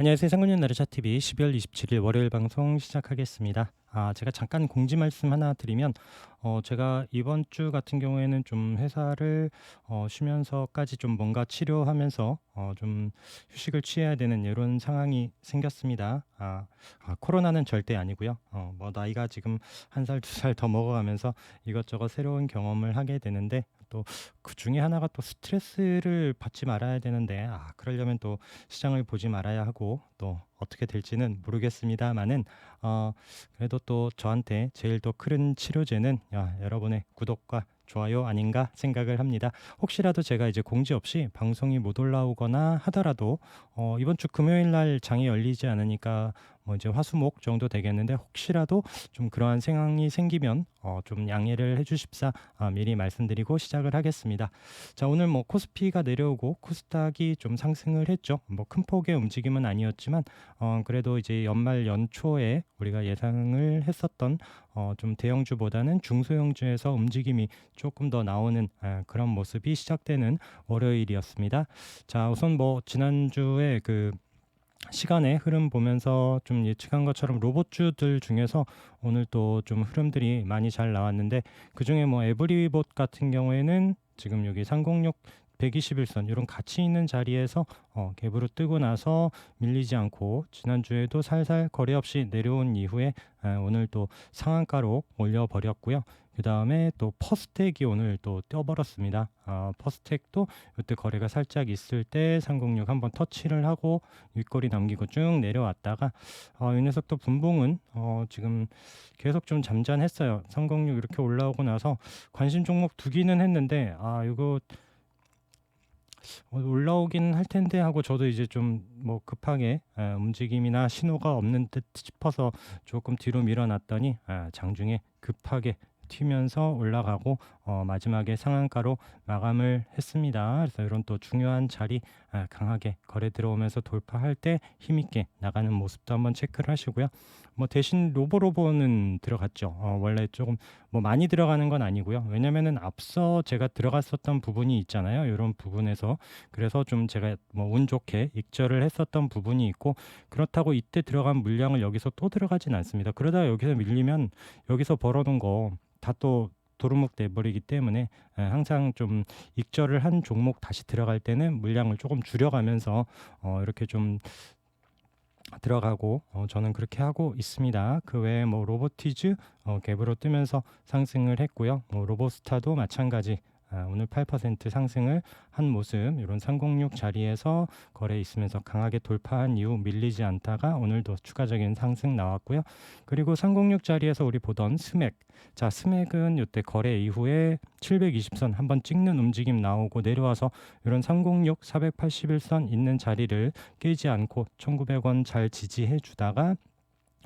안녕하세요. 상근년 나르샤 TV 12월 27일 월요일 방송 시작하겠습니다. 아, 제가 잠깐 공지 말씀 하나 드리면 어, 제가 이번 주 같은 경우에는 좀 회사를 어, 쉬면서까지 좀 뭔가 치료하면서 어, 좀 휴식을 취해야 되는 이런 상황이 생겼습니다. 아, 아, 코로나는 절대 아니고요. 어, 뭐 나이가 지금 한 살 두 살 더 먹어가면서 이것저것 새로운 경험을 하게 되는데 또 그 중에 하나가 또 스트레스를 받지 말아야 되는데 아 그러려면 또 시장을 보지 말아야 하고 또 어떻게 될지는 모르겠습니다만은 어 그래도 또 저한테 제일 더 큰 치료제는 야, 여러분의 구독과 좋아요 아닌가 생각을 합니다. 혹시라도 제가 이제 공지 없이 방송이 못 올라오거나 하더라도 어 이번 주 금요일 날 장이 열리지 않으니까 뭐 이제 화수목 정도 되겠는데 혹시라도 좀 그러한 상황이 생기면 어 좀 양해를 해주십사 아, 미리 말씀드리고 시작을 하겠습니다. 자 오늘 뭐 코스피가 내려오고 코스닥이 좀 상승을 했죠. 뭐 큰 폭의 움직임은 아니었지만 어 그래도 이제 연말 연초에 우리가 예상을 했었던 어 좀 대형주보다는 중소형주에서 움직임이 조금 더 나오는 아, 그런 모습이 시작되는 월요일이었습니다. 자 우선 뭐 지난주에 그 시간의 흐름 보면서 좀 예측한 것처럼 로봇주들 중에서 오늘 또 좀 흐름들이 많이 잘 나왔는데 그 중에 뭐 에브리봇 같은 경우에는 지금 여기 306 121선 이런 가치 있는 자리에서 어, 갭으로 뜨고 나서 밀리지 않고 지난주에도 살살 거래 없이 내려온 이후에 아, 오늘 또 상한가로 올려버렸고요. 그 다음에 또 퍼스텍이 오늘 또 뛰어버렸습니다. 아, 퍼스텍도 이때 거래가 살짝 있을 때 306 한번 터치를 하고 윗거리 남기고 쭉 내려왔다가 어, 이 녀석도 분봉은 어, 지금 계속 좀 잠잠했어요. 306 이렇게 올라오고 나서 관심 종목 두기는 했는데 아 이거 어, 올라오긴 할 텐데 하고 저도 이제 좀 뭐 급하게 에, 움직임이나 신호가 없는 듯 싶어서 조금 뒤로 밀어놨더니 아, 장중에 급하게 튀면서 올라가고 어, 마지막에 상한가로 마감을 했습니다. 그래서 이런 또 중요한 자리 아, 강하게 거래 들어오면서 돌파할 때 힘있게 나가는 모습도 한번 체크를 하시고요. 뭐 대신 로보로보는 들어갔죠. 어, 원래 조금 뭐 많이 들어가는 건 아니고요. 왜냐면은 앞서 제가 들어갔었던 부분이 있잖아요. 이런 부분에서 그래서 좀 제가 뭐 운 좋게 익절을 했었던 부분이 있고 그렇다고 이때 들어간 물량을 여기서 또 들어가진 않습니다. 그러다가 여기서 밀리면 여기서 벌어둔 거다또 도루묵 돼버리기 때문에 에, 항상 좀 익절을 한 종목 다시 들어갈 때는 물량을 조금 줄여가면서 어, 이렇게 좀 들어가고 어, 저는 그렇게 하고 있습니다. 그 외에 뭐 로보티즈 어, 갭으로 뜨면서 상승을 했고요. 뭐 로보스타도 마찬가지 아, 오늘 8% 상승을 한 모습 이런 306 자리에서 거래 있으면서 강하게 돌파한 이후 밀리지 않다가 오늘도 추가적인 상승 나왔고요. 그리고 306 자리에서 우리 보던 스맥 자 스맥은 이때 거래 이후에 720선 한번 찍는 움직임 나오고 내려와서 이런 306 481선 있는 자리를 깨지 않고 1900원 잘 지지해 주다가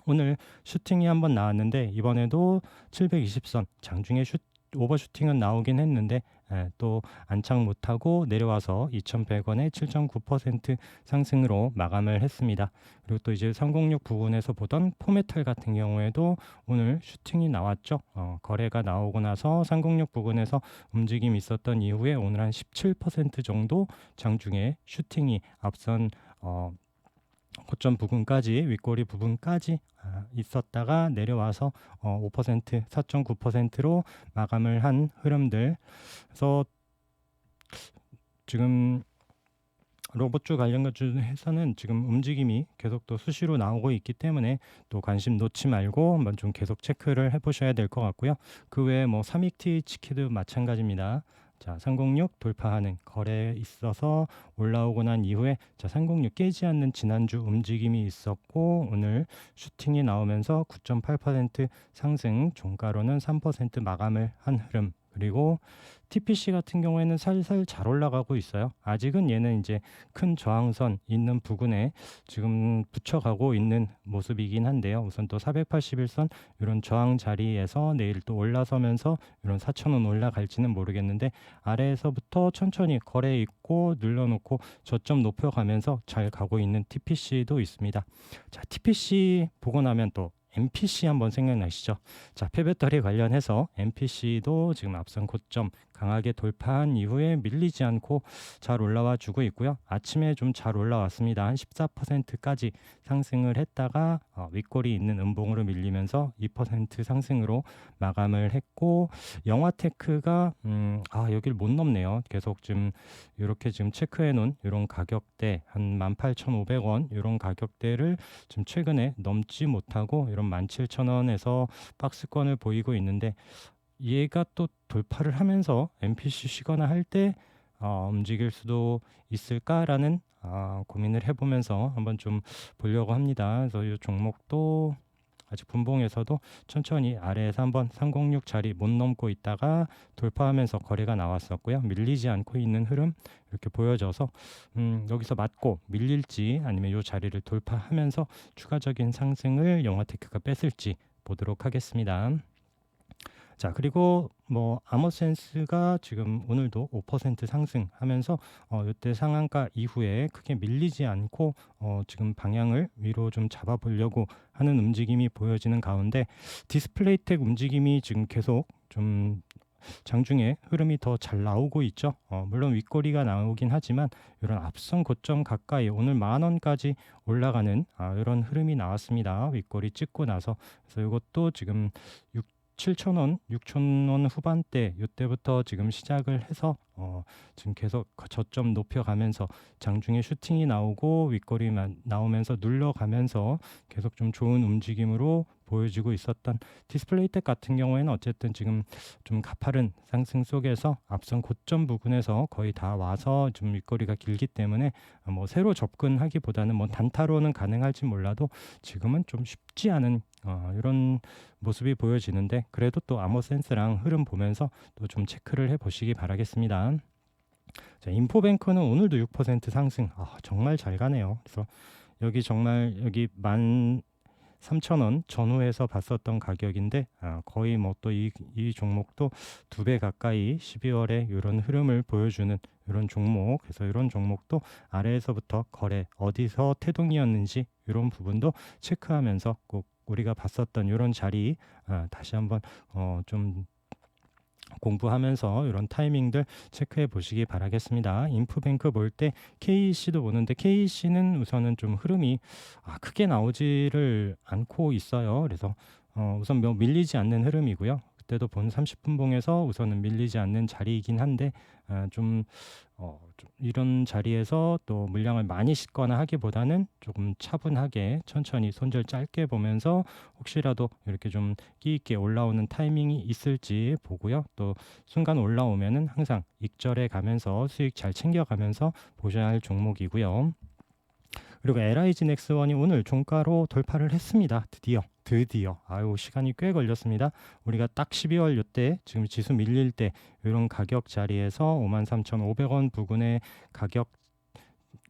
오늘 슈팅이 한번 나왔는데 이번에도 720선 장중에 슈 오버슈팅은 나오긴 했는데 에, 또 안착 못하고 내려와서 2,100원에 7.9% 상승으로 마감을 했습니다. 그리고 또 이제 306 부분에서 보던 포메탈 같은 경우에도 오늘 슈팅이 나왔죠. 어, 거래가 나오고 나서 306 부분에서 움직임이 있었던 이후에 오늘 한 17% 정도 장중에 슈팅이 앞선 어, 고점 부분까지 윗꼬리 부분까지 아, 있었다가 내려와서 어, 5% 4.9%로 마감을 한 흐름들 그래서 지금 로봇주 관련 것중에서는 지금 움직임이 계속 또 수시로 나오고 있기 때문에 또 관심 놓지 말고 한번 좀 계속 체크를 해보셔야 될 것 같고요. 그 외에 뭐 삼익티 치키도 마찬가지입니다. 자, 306 돌파하는 거래에 있어서 올라오고 난 이후에 자, 306 깨지 않는 지난주 움직임이 있었고 오늘 슈팅이 나오면서 9.8% 상승, 종가로는 3% 마감을 한 흐름. 그리고 TPC 같은 경우에는 살살 잘 올라가고 있어요. 아직은 얘는 이제 큰 저항선 있는 부근에 지금 붙여가고 있는 모습이긴 한데요. 우선 또 481선 이런 저항 자리에서 내일 또 올라서면서 이런 4천원 올라갈지는 모르겠는데 아래에서부터 천천히 거래 있고 눌러놓고 저점 높여가면서 잘 가고 있는 TPC도 있습니다. 자, TPC 보고 나면 또 MPC 한번 생각나시죠? 자, 폐배터리 관련해서 MPC도 지금 앞선 고점 강하게 돌파한 이후에 밀리지 않고 잘 올라와 주고 있고요. 아침에 좀 잘 올라왔습니다. 한 14%까지 상승을 했다가 어, 윗골이 있는 음봉으로 밀리면서 2% 상승으로 마감을 했고 영화테크가 음, 아 여길 못 넘네요. 계속 지금 이렇게 지금 체크해 놓은 이런 가격대 한 18,500원 이런 가격대를 지금 최근에 넘지 못하고 이런 17,000원에서 박스권을 보이고 있는데 얘가 또 돌파를 하면서 MPC 쉬거나 할 때 어, 움직일 수도 있을까라는 아, 고민을 해보면서 한번 좀 보려고 합니다. 그래서 이 종목도 아직 분봉에서도 천천히 아래에서 한번 306 자리 못 넘고 있다가 돌파하면서 거래가 나왔었고요. 밀리지 않고 있는 흐름 이렇게 보여져서 음, 여기서 맞고 밀릴지 아니면 이 자리를 돌파하면서 추가적인 상승을 영화테크가 뺐을지 보도록 하겠습니다. 자 그리고 뭐 아머센스가 지금 오늘도 5% 상승하면서 어 이때 상한가 이후에 크게 밀리지 않고 어 지금 방향을 위로 좀 잡아보려고 하는 움직임이 보여지는 가운데 디스플레이텍 움직임이 지금 계속 좀 장중에 흐름이 더 잘 나오고 있죠. 어, 물론 윗꼬리가 나오긴 하지만 이런 앞선 고점 가까이 오늘 만 원까지 올라가는 아, 이런 흐름이 나왔습니다. 윗꼬리 찍고 나서 그래서 이것도 지금 6 7,000원, 6,000원 후반대 이때부터 지금 시작을 해서 어, 지금 계속 그 저점 높여가면서 장중에 슈팅이 나오고 윗거리만 나오면서 눌러가면서 계속 좀 좋은 움직임으로 보여지고 있었던 디스플레이텍 같은 경우에는 어쨌든 지금 좀 가파른 상승 속에서 앞선 고점 부근에서 거의 다 와서 좀 윗거리가 길기 때문에 뭐 새로 접근하기보다는 뭐 단타로는 가능할지 몰라도 지금은 좀 쉽지 않은 어, 이런 모습이 보여지는데 그래도 또 아머센스랑 흐름 보면서 또 좀 체크를 해 보시기 바라겠습니다. 자, 인포뱅크는 오늘도 6% 상승. 아, 정말 잘 가네요. 그래서 여기 정말 여기 만 3,000원 전후에서 봤었던 가격인데 아, 거의 뭐 또 이 이 종목도 두 배 가까이 12월에 이런 흐름을 보여주는 이런 종목 그래서 이런 종목도 아래에서부터 거래 어디서 태동이었는지 이런 부분도 체크하면서 꼭 우리가 봤었던 이런 자리 아, 다시 한번 어, 좀 공부하면서 이런 타이밍들 체크해 보시기 바라겠습니다. 인프뱅크 볼 때 KC도 보는데 KC는 우선은 좀 흐름이 아, 크게 나오지를 않고 있어요. 그래서 어, 우선 뭐 밀리지 않는 흐름이고요. 그때도 본 30분 봉에서 우선은 밀리지 않는 자리이긴 한데 아, 좀, 어, 좀 이런 자리에서 또 물량을 많이 싣거나 하기보다는 조금 차분하게 천천히 손절 짧게 보면서 혹시라도 이렇게 좀 끼 있게 올라오는 타이밍이 있을지 보고요. 또 순간 올라오면은 항상 익절해 가면서 수익 잘 챙겨가면서 보셔야 할 종목이고요. 그리고 LIG 넥스원이 오늘 종가로 돌파를 했습니다. 드디어. 드디어. 아유, 시간이 꽤 걸렸습니다. 우리가 딱 12월 요때 지금 지수 밀릴 때 이런 가격 자리에서 53,500원 부근의 가격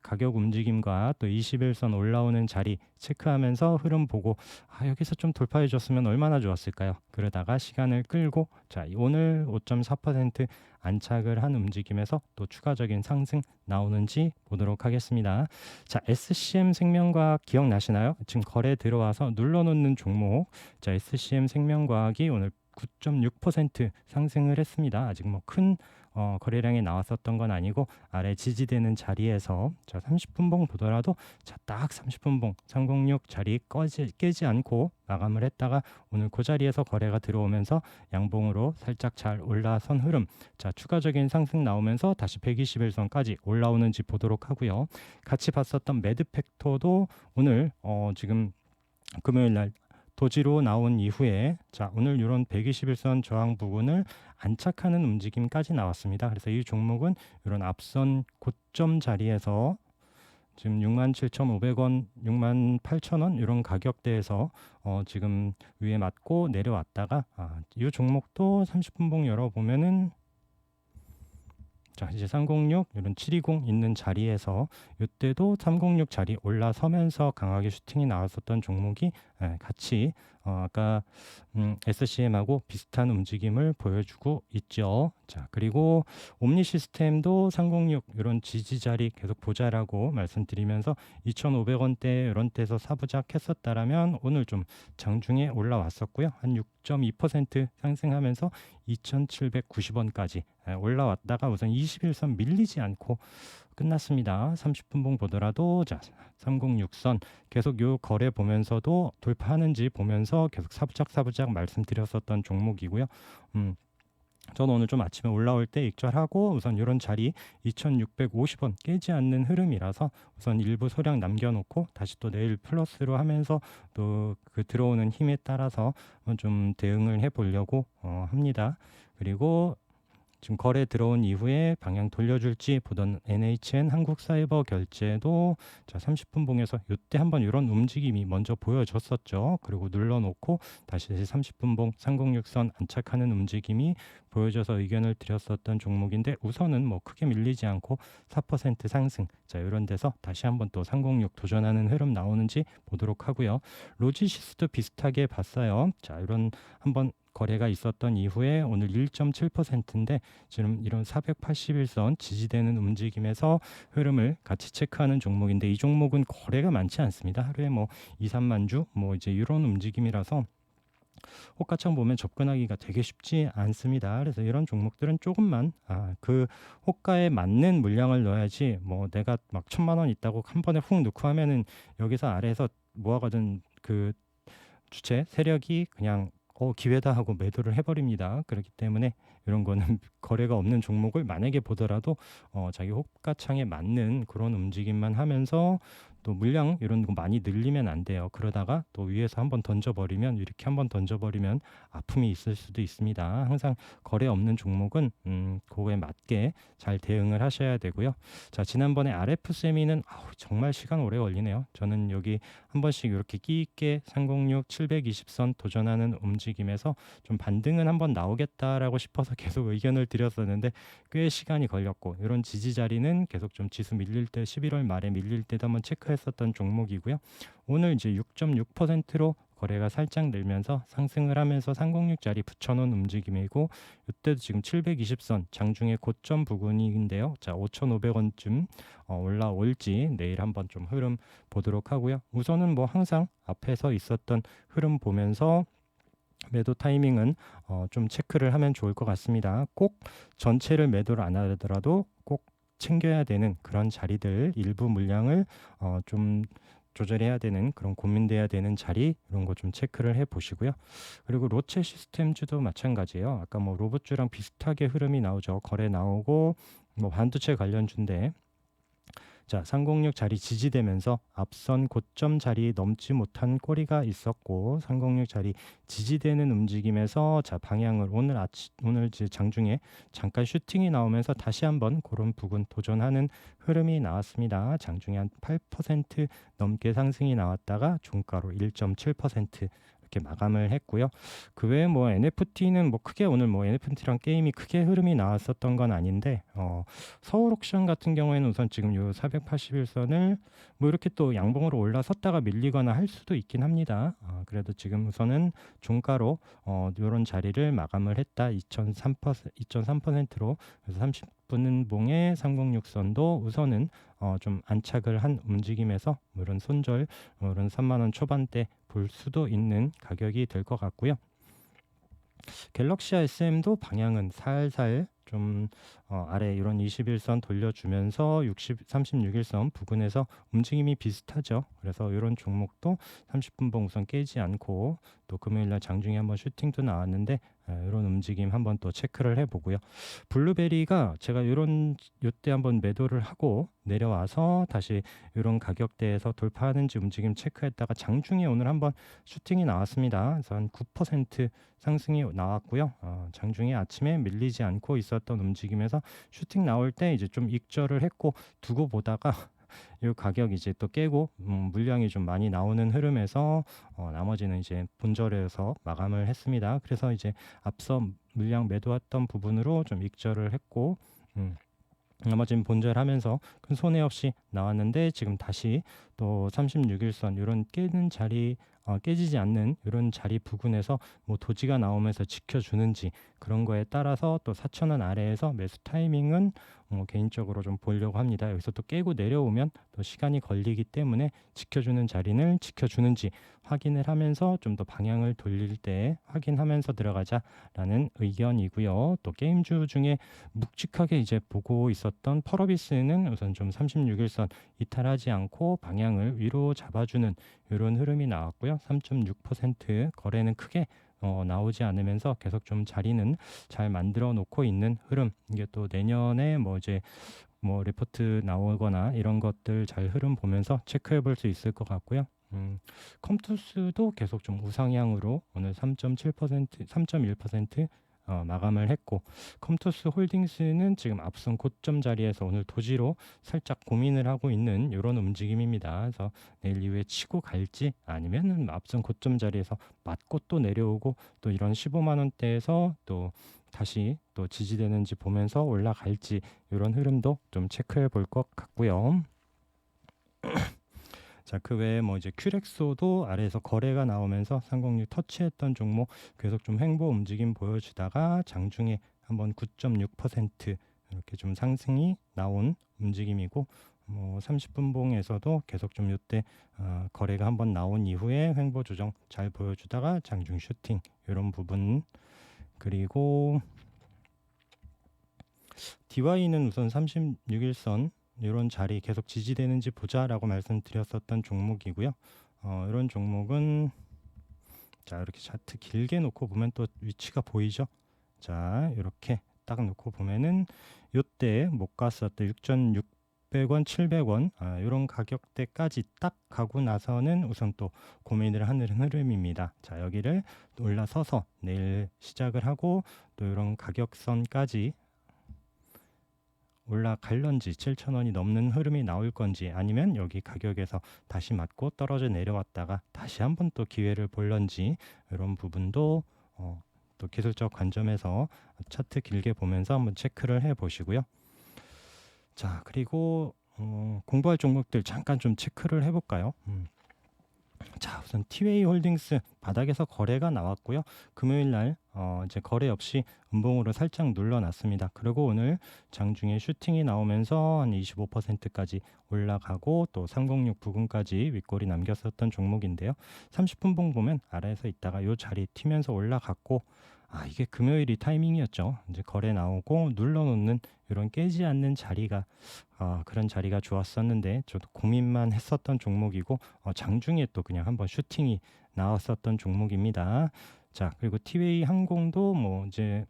가격 움직임과 또 21선 올라오는 자리 체크하면서 흐름 보고 아 여기서 좀 돌파해 줬으면 얼마나 좋았을까요? 그러다가 시간을 끌고 자 오늘 5.4% 안착을 한 움직임에서 또 추가적인 상승 나오는지 보도록 하겠습니다. 자 SCM 생명과학 기억나시나요? 지금 거래 들어와서 눌러놓는 종목 자 SCM 생명과학이 오늘 9.6% 상승을 했습니다. 아직 뭐큰 어, 거래량이 나왔었던 건 아니고 아래 지지되는 자리에서 자 30분 봉 보더라도 자딱 30분 봉 306 자리 꺼지, 깨지 않고 마감을 했다가 오늘 그 자리에서 거래가 들어오면서 양봉으로 살짝 잘 올라선 흐름 자 추가적인 상승 나오면서 다시 121선까지 올라오는지 보도록 하고요. 같이 봤었던 매드팩터도 오늘 어, 지금 금요일 날 도지로 나온 이후에 자 오늘 이런 121선 저항 부분을 안착하는 움직임까지 나왔습니다. 그래서 이 종목은 이런 앞선 고점 자리에서 지금 67,500원, 68,000원 이런 가격대에서 어, 지금 위에 맞고 내려왔다가 아, 이 종목도 30분 봉 열어보면은 자 이제 306 이런 720 있는 자리에서 이때도 306 자리 올라서면서 강하게 슈팅이 나왔었던 종목이 예, 같이 어, 아까 음, SCM하고 비슷한 움직임을 보여주고 있죠. 자, 그리고 옴니 시스템도 306 이런 지지 자리 계속 보자라고 말씀드리면서 2,500원대 이런 데서 사부작 했었다라면 오늘 좀 장중에 올라왔었고요. 한 6.2% 상승하면서 2,790원까지 예, 올라왔다가 우선 21선 밀리지 않고 끝났습니다. 30분 봉 보더라도 자 306선 계속 요 거래 보면서도 돌파하는지 보면서 계속 사부작 사부작 말씀드렸었던 종목이고요. 음. 저는 오늘 좀 아침에 올라올 때 익절하고 우선 이런 자리 2,650원 깨지 않는 흐름이라서 우선 일부 소량 남겨놓고 다시 또 내일 플러스로 하면서 또 그 들어오는 힘에 따라서 좀 대응을 해보려고 어, 합니다. 그리고 지금 거래 들어온 이후에 방향 돌려줄지 보던 NHN 한국사이버 결제도 자 30분 봉에서 이때 한번 이런 움직임이 먼저 보여줬었죠. 그리고 눌러놓고 다시 30분 봉 3060선 안착하는 움직임이 보여져서 의견을 드렸었던 종목인데 우선은 뭐 크게 밀리지 않고 4% 상승 자 이런 데서 다시 한번 또 306 도전하는 흐름 나오는지 보도록 하고요. 로지시스도 비슷하게 봤어요. 자 이런 한번 거래가 있었던 이후에 오늘 1.7%인데 지금 이런 481선 지지되는 움직임에서 흐름을 같이 체크하는 종목인데 이 종목은 거래가 많지 않습니다. 하루에 뭐 2, 3만 주 뭐 이제 이런 움직임이라서 호가창 보면 접근하기가 되게 쉽지 않습니다. 그래서 이런 종목들은 조금만 아, 그 호가에 맞는 물량을 넣어야지 뭐 내가 막 천만 원 있다고 한 번에 훅 넣고 하면은 여기서 아래에서 모아가던 그 주체 세력이 그냥 어 기회다 하고 매도를 해버립니다. 그렇기 때문에 이런 거는 거래가 없는 종목을 만약에 보더라도 어 자기 호가창에 맞는 그런 움직임만 하면서 또 물량 이런 거 많이 늘리면 안 돼요. 그러다가 또 위에서 한번 던져버리면 이렇게 한번 던져버리면 아픔이 있을 수도 있습니다. 항상 거래 없는 종목은 음, 그거에 맞게 잘 대응을 하셔야 되고요. 자 지난번에 RF 세미는 아우, 정말 시간 오래 걸리네요. 저는 여기 한 번씩 이렇게 끼 있게 306 720선 도전하는 움직임에서 좀 반등은 한번 나오겠다라고 싶어서 계속 의견을 드렸었는데 꽤 시간이 걸렸고 이런 지지 자리는 계속 좀 지수 밀릴 때 11월 말에 밀릴 때도 한번 체크 했었던 종목이고요. 오늘 이제 6.6%로 거래가 살짝 늘면서 상승을 하면서 306짜리 붙여놓은 움직임이고 이때도 지금 720선 장중의 고점 부근인데요. 자 5,500원쯤 어, 올라올지 내일 한번 좀 흐름 보도록 하고요. 우선은 뭐 항상 앞에서 있었던 흐름 보면서 매도 타이밍은 어, 좀 체크를 하면 좋을 것 같습니다. 꼭 전체를 매도를 안 하더라도 꼭 챙겨야 되는 그런 자리들 일부 물량을 어, 좀 조절해야 되는 그런 고민돼야 되는 자리 이런 거 좀 체크를 해 보시고요. 그리고 로체 시스템주도 마찬가지예요. 아까 뭐 로봇주랑 비슷하게 흐름이 나오죠. 거래 나오고 뭐 반도체 관련주인데 자, 306 자리 지지되면서 앞선 고점 자리 넘지 못한 꼬리가 있었고 306 자리 지지되는 움직임에서 자 방향을 오늘 아침 오늘 장중에 잠깐 슈팅이 나오면서 다시 한번 그런 부근 도전하는 흐름이 나왔습니다. 장중에 한 8% 넘게 상승이 나왔다가 종가로 1.7% 이렇게 마감을 했고요. 그 외에 뭐 NFT는 뭐 크게 오늘 뭐 NFT랑 게임이 크게 흐름이 나왔었던 건 아닌데 어, 서울 옥션 같은 경우에는 우선 지금 요 481선을 뭐 이렇게 또 양봉으로 올라섰다가 밀리거나 할 수도 있긴 합니다. 어, 그래도 지금 우선은 종가로 어, 이런 자리를 마감을 했다. 2.3% 2.3%로 그래서 30분 봉의 306선도 우선은 어, 좀 안착을 한 움직임에서 물론 손절 물론 3만 원 초반대 볼 수도 있는 가격이 될 것 같고요. 갤럭시 SM도 방향은 살살 좀 어, 아래 이런 21선 돌려주면서 60, 36일선 부근에서 움직임이 비슷하죠. 그래서 이런 종목도 30분 봉 우선 깨지 않고 또 금요일날 장중에 한번 슈팅도 나왔는데 이런 움직임 한번 또 체크를 해보고요. 블루베리가 제가 이런 요때 한번 매도를 하고 내려와서 다시 이런 가격대에서 돌파하는지 움직임 체크했다가 장중에 오늘 한번 슈팅이 나왔습니다. 그래서 한 9% 상승이 나왔고요. 어, 장중에 아침에 밀리지 않고 있었던 움직임에서 슈팅 나올 때 이제 좀 익절을 했고 두고 보다가 이 가격 이제 또 깨고 음, 물량이 좀 많이 나오는 흐름에서 어, 나머지는 이제 본절에서 마감을 했습니다. 그래서 이제 앞서 물량 매도했던 부분으로 좀 익절을 했고 음, 나머지는 본절하면서 큰 손해 없이 나왔는데 지금 다시 또 36일선 이런 깨는 자리 어, 깨지지 않는 이런 자리 부근에서 뭐 도지가 나오면서 지켜주는지 그런 거에 따라서 또 4,000원 아래에서 매수 타이밍은 뭐 개인적으로 좀 보려고 합니다. 여기서 또 깨고 내려오면 또 시간이 걸리기 때문에 지켜주는 자리는 지켜주는지 확인을 하면서 좀 더 방향을 돌릴 때 확인하면서 들어가자라는 의견이고요. 또 게임주 중에 묵직하게 이제 보고 있었던 펄어비스는 우선 좀 36일선 이탈하지 않고 방향을 위로 잡아주는 이런 흐름이 나왔고요. 3.6% 거래는 크게 어, 나오지 않으면서 계속 좀 자리는 잘 만들어 놓고 있는 흐름. 이게 또 내년에 뭐 이제 뭐 리포트 나오거나 이런 것들 잘 흐름 보면서 체크해 볼 수 있을 것 같고요. 음, 컴투스도 계속 좀 우상향으로 오늘 3.7% 3.1% 어, 마감을 했고 컴투스 홀딩스는 지금 앞선 고점 자리에서 오늘 도지로 살짝 고민을 하고 있는 이런 움직임입니다. 그래서 내일 이후에 치고 갈지 아니면은 앞선 고점 자리에서 맞고 또 내려오고 또 이런 15만 원대에서 또 다시 또 지지되는지 보면서 올라갈지 이런 흐름도 좀 체크해 볼 것 같고요. 자, 그 외에 뭐 이제 큐렉소도 아래에서 거래가 나오면서 306 터치했던 종목 계속 좀 횡보 움직임 보여주다가 장중에 한번 9.6% 이렇게 좀 상승이 나온 움직임이고 뭐 30분 봉에서도 계속 좀 이때 어, 거래가 한번 나온 이후에 횡보 조정 잘 보여주다가 장중 슈팅 이런 부분. 그리고 DY는 우선 36일선 이런 자리 계속 지지되는지 보자라고 말씀드렸었던 종목이고요. 어, 이런 종목은 자 이렇게 차트 길게 놓고 보면 또 위치가 보이죠. 자 이렇게 딱 놓고 보면은 요때 못 갔었던 6,600원, 700원 아, 이런 가격대까지 딱 가고 나서는 우선 또 고민을 하는 흐름입니다. 자 여기를 올라서서 내일 시작을 하고 또 이런 가격선까지 올라갈런지 7,000원이 넘는 흐름이 나올 건지 아니면 여기 가격에서 다시 맞고 떨어져 내려왔다가 다시 한번 또 기회를 볼런지 이런 부분도 어, 또 기술적 관점에서 차트 길게 보면서 한번 체크를 해 보시고요. 자 그리고 어, 공부할 종목들 잠깐 좀 체크를 해볼까요? 음. 자, 우선 티웨이 홀딩스 바닥에서 거래가 나왔고요. 금요일 날 어, 이제 거래 없이 음봉으로 살짝 눌러놨습니다. 그리고 오늘 장중에 슈팅이 나오면서 한 25%까지 올라가고 또 306 부근까지 윗골이 남겼었던 종목인데요. 30분 봉 보면 아래에서 있다가 요 자리 튀면서 올라갔고 아 이게 금요일이 타이밍이었죠. 이제 거래 나오고 눌러놓는 이런 깨지 않는 자리가 어, 그런 자리가 좋았었는데 저도 고민만 했었던 종목이고 어, 장중에 또 그냥 한번 슈팅이 나왔었던 종목입니다. 자 그리고 티웨이 항공도 뭐 이제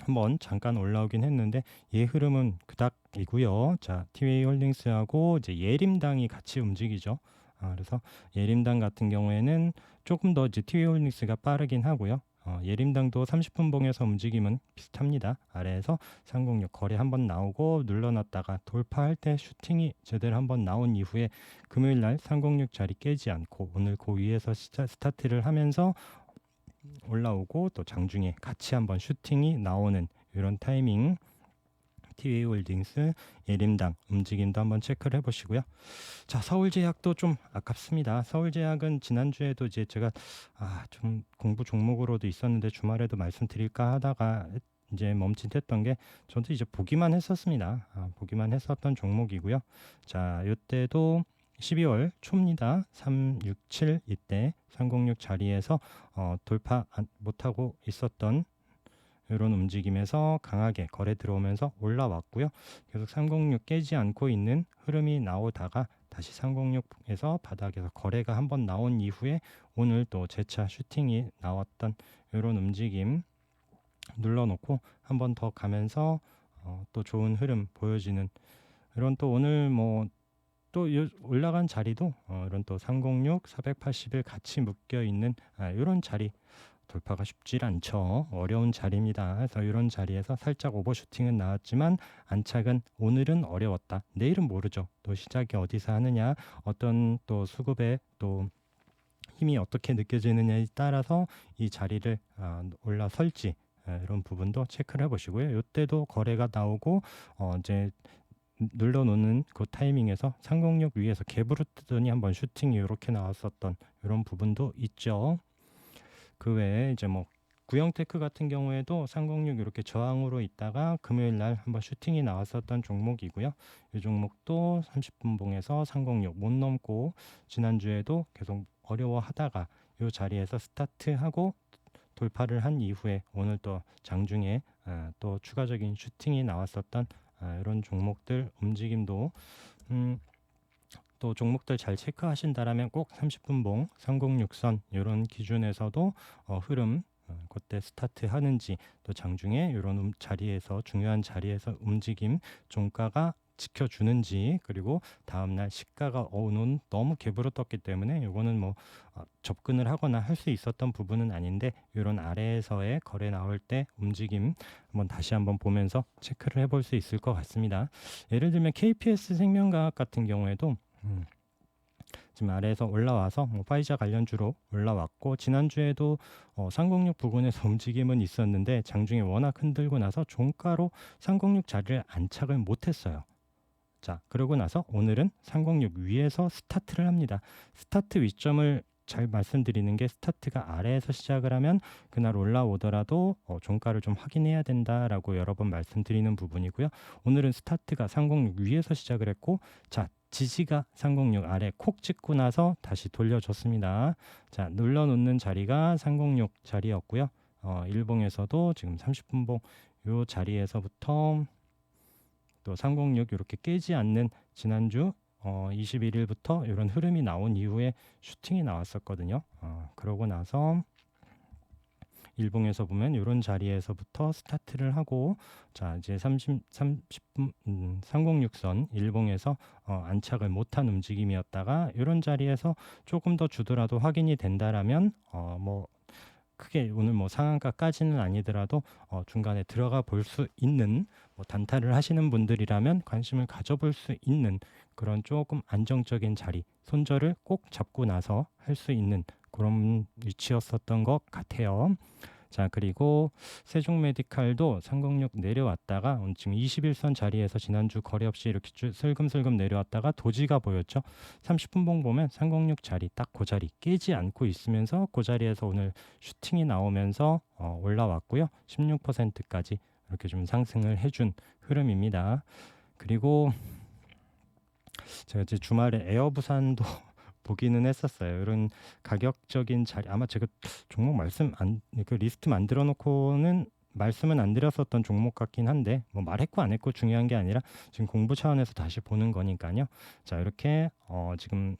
한번 잠깐 올라오긴 했는데 얘 흐름은 그닥이고요. 자 티웨이 홀딩스하고 이제 예림당이 같이 움직이죠. 아, 그래서 예림당 같은 경우에는 조금 더 이제 티웨이 홀딩스가 빠르긴 하고요. 어, 예림당도 30분 봉에서 움직임은 비슷합니다. 아래에서 306 거래 한번 나오고 눌러놨다가 돌파할 때 슈팅이 제대로 한번 나온 이후에 금요일 날 306 자리 깨지 않고 오늘 그 위에서 시차, 스타트를 하면서 올라오고 또 장중에 같이 한번 슈팅이 나오는 이런 타이밍 티웨이 홀딩스 예림당 움직임도 한번 체크를 해보시고요. 자 서울제약도 좀 아깝습니다. 서울제약은 지난주에도 이제 제가 아 좀 공부 종목으로도 있었는데 주말에도 말씀드릴까 하다가 이제 멈칫했던 게 저도 이제 보기만 했었습니다. 아, 보기만 했었던 종목이고요. 자 이때도 12월 초입니다. 367 이때 306 자리에서 어, 돌파 못하고 있었던 이런 움직임에서 강하게 거래 들어오면서 올라왔고요. 계속 306 깨지 않고 있는 흐름이 나오다가 다시 306에서 바닥에서 거래가 한번 나온 이후에 오늘 또 재차 슈팅이 나왔던 이런 움직임 눌러놓고 한번 더 가면서 어, 또 좋은 흐름 보여지는 이런 또 오늘 뭐 또 올라간 자리도 어, 이런 또 306, 481 같이 묶여 있는 아, 이런 자리 돌파가 쉽지 않죠. 어려운 자리입니다. 그래서 이런 자리에서 살짝 오버슈팅은 나왔지만 안착은 오늘은 어려웠다. 내일은 모르죠. 또 시작이 어디서 하느냐, 어떤 또 수급에 또 힘이 어떻게 느껴지느냐에 따라서 이 자리를 아, 올라설지 아, 이런 부분도 체크를 해보시고요. 이때도 거래가 나오고 어, 이제 눌러 놓는 그 타이밍에서 상공육 위에서 갭으로 뜨더니 한번 슈팅이 이렇게 나왔었던 이런 부분도 있죠. 그 외에 이제 뭐 구형 테크 같은 경우에도 상공육 이렇게 저항으로 있다가 금요일 날 한번 슈팅이 나왔었던 종목이고요. 이 종목도 30분 봉에서 상공육 못 넘고 지난주에도 계속 어려워하다가 이 자리에서 스타트하고 돌파를 한 이후에 오늘 또 장중에 아, 또 추가적인 슈팅이 나왔었던 아, 이런 종목들 움직임도 음, 또 종목들 잘 체크하신다라면 꼭 30분 봉, 306선 이런 기준에서도 어, 흐름 어, 그때 스타트 하는지 또 장중에 이런 음, 자리에서 중요한 자리에서 움직임 종가가 지켜주는지 그리고 다음날 시가가 오는 너무 갭으로 떴기 때문에 이거는 뭐 어, 접근을 하거나 할 수 있었던 부분은 아닌데 이런 아래에서의 거래 나올 때 움직임 한번 다시 한번 보면서 체크를 해볼 수 있을 것 같습니다. 예를 들면 KPS 생명과학 같은 경우에도 음, 지금 아래에서 올라와서 뭐 파이자 관련주로 올라왔고 지난주에도 어, 306 부근에서 움직임은 있었는데 장중에 워낙 흔들고 나서 종가로 306 자리를 안착을 못했어요. 자 그러고 나서 오늘은 306 위에서 스타트를 합니다. 스타트 위점을 잘 말씀드리는 게 스타트가 아래에서 시작을 하면 그날 올라오더라도 어, 종가를 좀 확인해야 된다라고 여러 번 말씀드리는 부분이고요. 오늘은 스타트가 306 위에서 시작을 했고 자 지지가 306 아래 콕 찍고 나서 다시 돌려줬습니다. 자 눌러 놓는 자리가 306 자리였고요. 어, 일봉에서도 지금 30분봉 요 자리에서부터 또 306 이렇게 깨지 않는 지난주 어, 21일부터 이런 흐름이 나온 이후에 슈팅이 나왔었거든요. 어, 그러고 나서 일봉에서 보면 이런 자리에서부터 스타트를 하고 자 이제 30 30분 음, 306선 일봉에서 어, 안착을 못한 움직임이었다가 이런 자리에서 조금 더 주더라도 확인이 된다라면 어, 뭐 크게 오늘 뭐 상한가까지는 아니더라도 어, 중간에 들어가 볼 수 있는 뭐 단타를 하시는 분들이라면 관심을 가져볼 수 있는 그런 조금 안정적인 자리 손절을 꼭 잡고 나서 할 수 있는 그런 위치였었던 것 같아요. 자 그리고 세종 메디칼도 306 내려왔다가 지금 21선 자리에서 지난주 거래 없이 이렇게 쭉 슬금슬금 내려왔다가 도지가 보였죠. 30분 봉 보면 306 자리 딱 그 자리 깨지 않고 있으면서 그 자리에서 오늘 슈팅이 나오면서 어, 올라왔고요. 16%까지 이렇게 좀 상승을 해준 흐름입니다. 그리고 제가 이제 주말에 에어부산도 보기는 했었어요. 이런 가격적인 자리 아마 제가 종목 말씀 안 그 리스트 만들어 놓고는 말씀은 안 드렸었던 종목 같긴 한데 뭐 말했고 안 했고 중요한 게 아니라 지금 공부 차원에서 다시 보는 거니까요. 자 이렇게 어 지금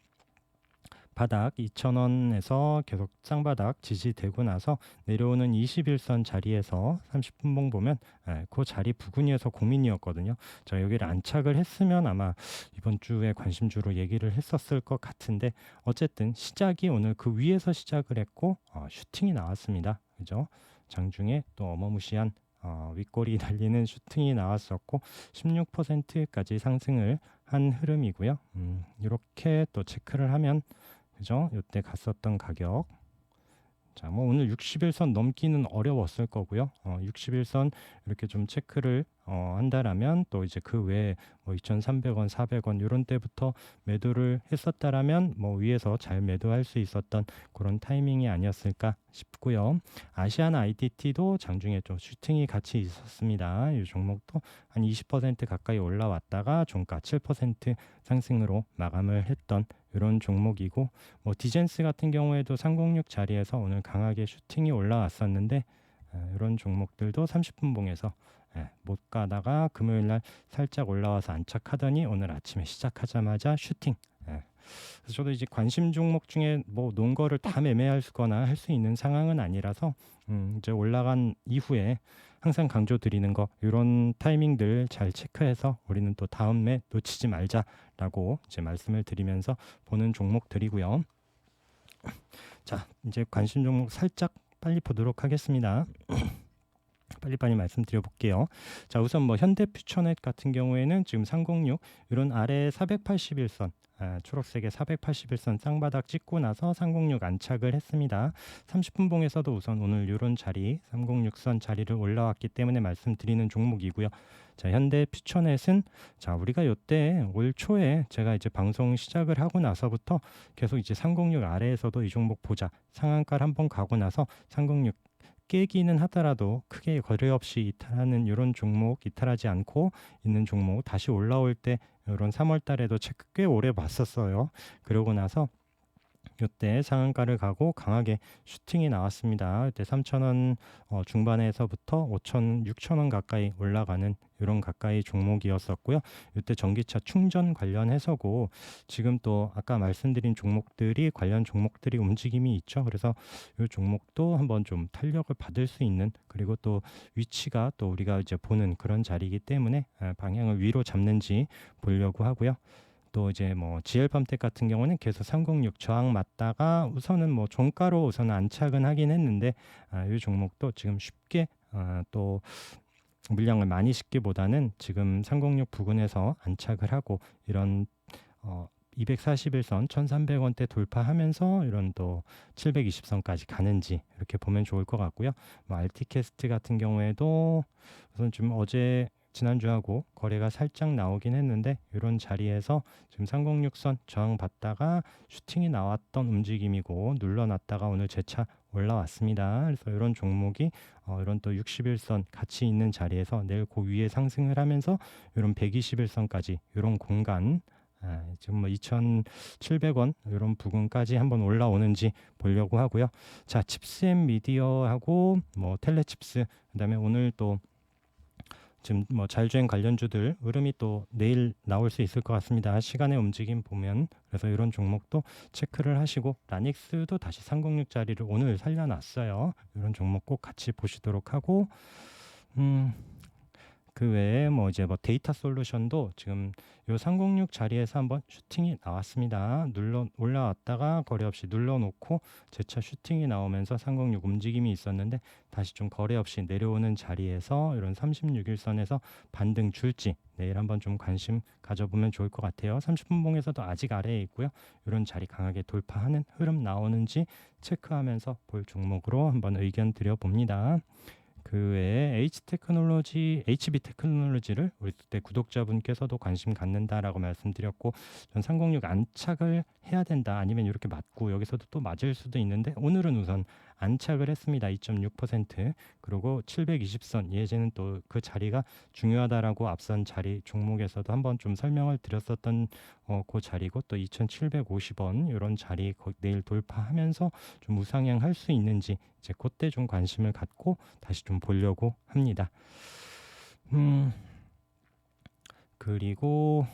바닥 2,000원에서 계속 쌍바닥 지지되고 나서 내려오는 21선 자리에서 30분 봉 보면 예, 그 자리 부근이어서 고민이었거든요. 자 여기를 안착을 했으면 아마 이번 주에 관심주로 얘기를 했었을 것 같은데 어쨌든 시작이 오늘 그 위에서 시작을 했고 어, 슈팅이 나왔습니다. 그죠? 장중에 또 어마무시한 어, 윗골이 달리는 슈팅이 나왔었고 16%까지 상승을 한 흐름이고요. 음, 이렇게 또 체크를 하면 그죠? 이때 갔었던 가격. 자, 뭐 오늘 60일선 넘기는 어려웠을 거고요. 어, 60일선 이렇게 좀 체크를 어, 한다라면 또 이제 그 외에 뭐 2,300원, 400원 이런 때부터 매도를 했었다라면 뭐 위에서 잘 매도할 수 있었던 그런 타이밍이 아니었을까 싶고요. 아시안 IDT도 장중에 좀 슈팅이 같이 있었습니다. 이 종목도 한 20% 가까이 올라왔다가 종가 7% 상승으로 마감을 했던 이런 종목이고 뭐 디젠스 같은 경우에도 306 자리에서 오늘 강하게 슈팅이 올라왔었는데 이런 종목들도 30분 봉에서 예, 못 가다가 금요일 날 살짝 올라와서 안착하더니 오늘 아침에 시작하자마자 슈팅. 예. 그래서 저도 이제 관심 종목 중에 뭐 논거를 다 매매할 거나 할 수 있는 상황은 아니라서 음, 이제 올라간 이후에 항상 강조 드리는 거 이런 타이밍들 잘 체크해서 우리는 또 다음에 놓치지 말자라고 이제 말씀을 드리면서 보는 종목들이고요. 자 이제 관심 종목 살짝 빨리 보도록 하겠습니다. 빨리빨리 말씀드려 볼게요. 자, 우선 뭐 현대퓨처넷 같은 경우에는 지금 306 이런 아래 481선 아, 초록색의 481선 쌍바닥 찍고 나서 306 안착을 했습니다. 30분 봉에서도 우선 오늘 이런 자리 306선 자리를 올라왔기 때문에 말씀드리는 종목이고요. 자, 현대 퓨처넷은 자, 우리가 요때 올 초에 제가 이제 방송 시작을 하고 나서부터 계속 이제 306 아래에서도 이 종목 보자. 상한가를 한번 가고 나서 306 깨기는 하더라도 크게 거래 없이 이탈하는 이런 종목 이탈하지 않고 있는 종목 다시 올라올 때 이런 3월 달에도 체크 꽤 오래 봤었어요. 그러고 나서 이때 상한가를 가고 강하게 슈팅이 나왔습니다. 이때 3,000원 어, 중반에서부터 5,000, 6,000원 가까이 올라가는 이런 가까이 종목이었었고요. 이때 전기차 충전 관련해서고 지금 또 아까 말씀드린 종목들이 관련 종목들이 움직임이 있죠. 그래서 이 종목도 한번 좀 탄력을 받을 수 있는 그리고 또 위치가 또 우리가 이제 보는 그런 자리이기 때문에 아, 방향을 위로 잡는지 보려고 하고요. 또 이제 뭐 GL팜텍 같은 경우는 계속 306 저항 맞다가 우선은 뭐 종가로 우선 안착은 하긴 했는데 아, 이 종목도 지금 쉽게 아, 또 물량을 많이 싣기보다는 지금 306 부근에서 안착을 하고 이런 어 241선 1,300원대 돌파하면서 이런 또 720선까지 가는지 이렇게 보면 좋을 것 같고요. 뭐 알티캐스트 같은 경우에도 우선 좀 어제 지난주하고 거래가 살짝 나오긴 했는데 이런 자리에서 지금 306선 저항 받다가 슈팅이 나왔던 움직임이고 눌러놨다가 오늘 재차 올라왔습니다. 그래서 이런 종목이 어, 이런 또 61선 같이 있는 자리에서 내일 그 위에 상승을 하면서 이런 121선까지 이런 공간 아, 지금 뭐 2,700원 이런 부근까지 한번 올라오는지 보려고 하고요. 자, 칩스앤 미디어하고 뭐 텔레칩스 그다음에 오늘 또 지금 뭐 자율주행 관련주들 흐름이 또 내일 나올 수 있을 것 같습니다. 시간의 움직임 보면 그래서 이런 종목도 체크를 하시고 라닉스도 다시 306 자리를 오늘 살려놨어요. 이런 종목 꼭 같이 보시도록 하고 음. 그 외에 뭐 이제 뭐 데이터 솔루션도 지금 요 306 자리에서 한번 슈팅이 나왔습니다. 눌러 올라왔다가 거래 없이 눌러 놓고 재차 슈팅이 나오면서 306 움직임이 있었는데 다시 좀 거래 없이 내려오는 자리에서 이런 36일선에서 반등 줄지 내일 한번 좀 관심 가져보면 좋을 것 같아요. 30분 봉에서도 아직 아래에 있고요. 이런 자리 강하게 돌파하는 흐름 나오는지 체크하면서 볼 종목으로 한번 의견 드려봅니다. 그 외에 H 테크놀로지, HB 테크놀로지를 우리 때 구독자분께서도 관심 갖는다라고 말씀드렸고 전 306 안착을 해야 된다 아니면 이렇게 맞고 여기서도 또 맞을 수도 있는데 오늘은 우선 안착을 했습니다. 2.6% 그리고 720선 예제는 또 그 자리가 중요하다라고 앞선 자리 종목에서도 한번 좀 설명을 드렸었던 어, 그 자리고 또 2,750원 이런 자리 내일 돌파하면서 좀 우상향 할 수 있는지 이제 그때 좀 관심을 갖고 다시 좀 보려고 합니다. 음 그리고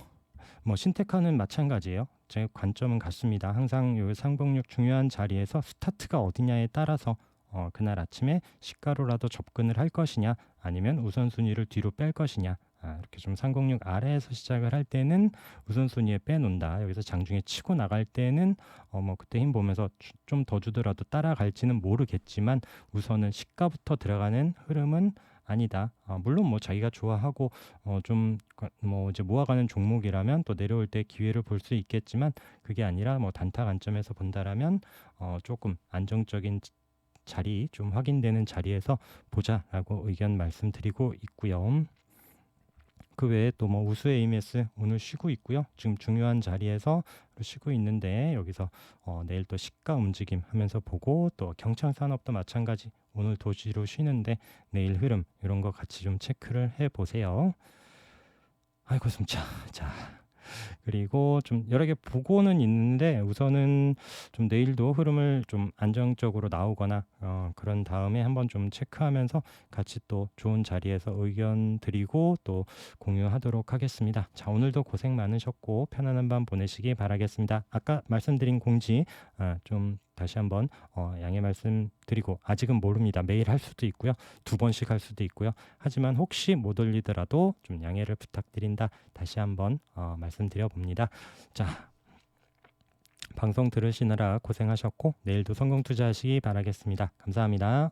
뭐 신테카는 마찬가지예요. 제 관점은 같습니다. 항상 요306 중요한 자리에서 스타트가 어디냐에 따라서 어, 그날 아침에 시가로라도 접근을 할 것이냐 아니면 우선순위를 뒤로 뺄 것이냐 아, 이렇게 좀306 아래에서 시작을 할 때는 우선순위에 빼놓는다. 여기서 장중에 치고 나갈 때는 어, 뭐 그때 힘 보면서 좀 더 주더라도 따라갈지는 모르겠지만 우선은 시가부터 들어가는 흐름은 아니다. 아, 물론 뭐 자기가 좋아하고 어, 좀뭐 이제 모아가는 종목이라면 또 내려올 때 기회를 볼 수 있겠지만 그게 아니라 뭐 단타 관점에서 본다라면 어, 조금 안정적인 자리 좀 확인되는 자리에서 보자라고 의견 말씀드리고 있고요. 그 외에 또 뭐 우수 AMS 오늘 쉬고 있고요. 지금 중요한 자리에서 쉬고 있는데 여기서 어, 내일 또 시가 움직임 하면서 보고 또 경창 산업도 마찬가지 오늘 도시로 쉬는데 내일 흐름 이런 거 같이 좀 체크를 해 보세요. 아이고 숨차. 자. 그리고 좀 여러 개 보고는 있는데 우선은 좀 내일도 흐름을 좀 안정적으로 나오거나 어, 그런 다음에 한번 좀 체크하면서 같이 또 좋은 자리에서 의견 드리고 또 공유하도록 하겠습니다. 자 오늘도 고생 많으셨고 편안한 밤 보내시기 바라겠습니다. 아까 말씀드린 공지 아, 좀 다시 한번 어, 양해 말씀드리고 아직은 모릅니다. 매일 할 수도 있고요. 두 번씩 할 수도 있고요. 하지만 혹시 못 올리더라도 좀 양해를 부탁드린다. 다시 한번 어, 말씀드려 봅니다. 자. 방송 들으시느라 고생하셨고 내일도 성공 투자하시기 바라겠습니다. 감사합니다.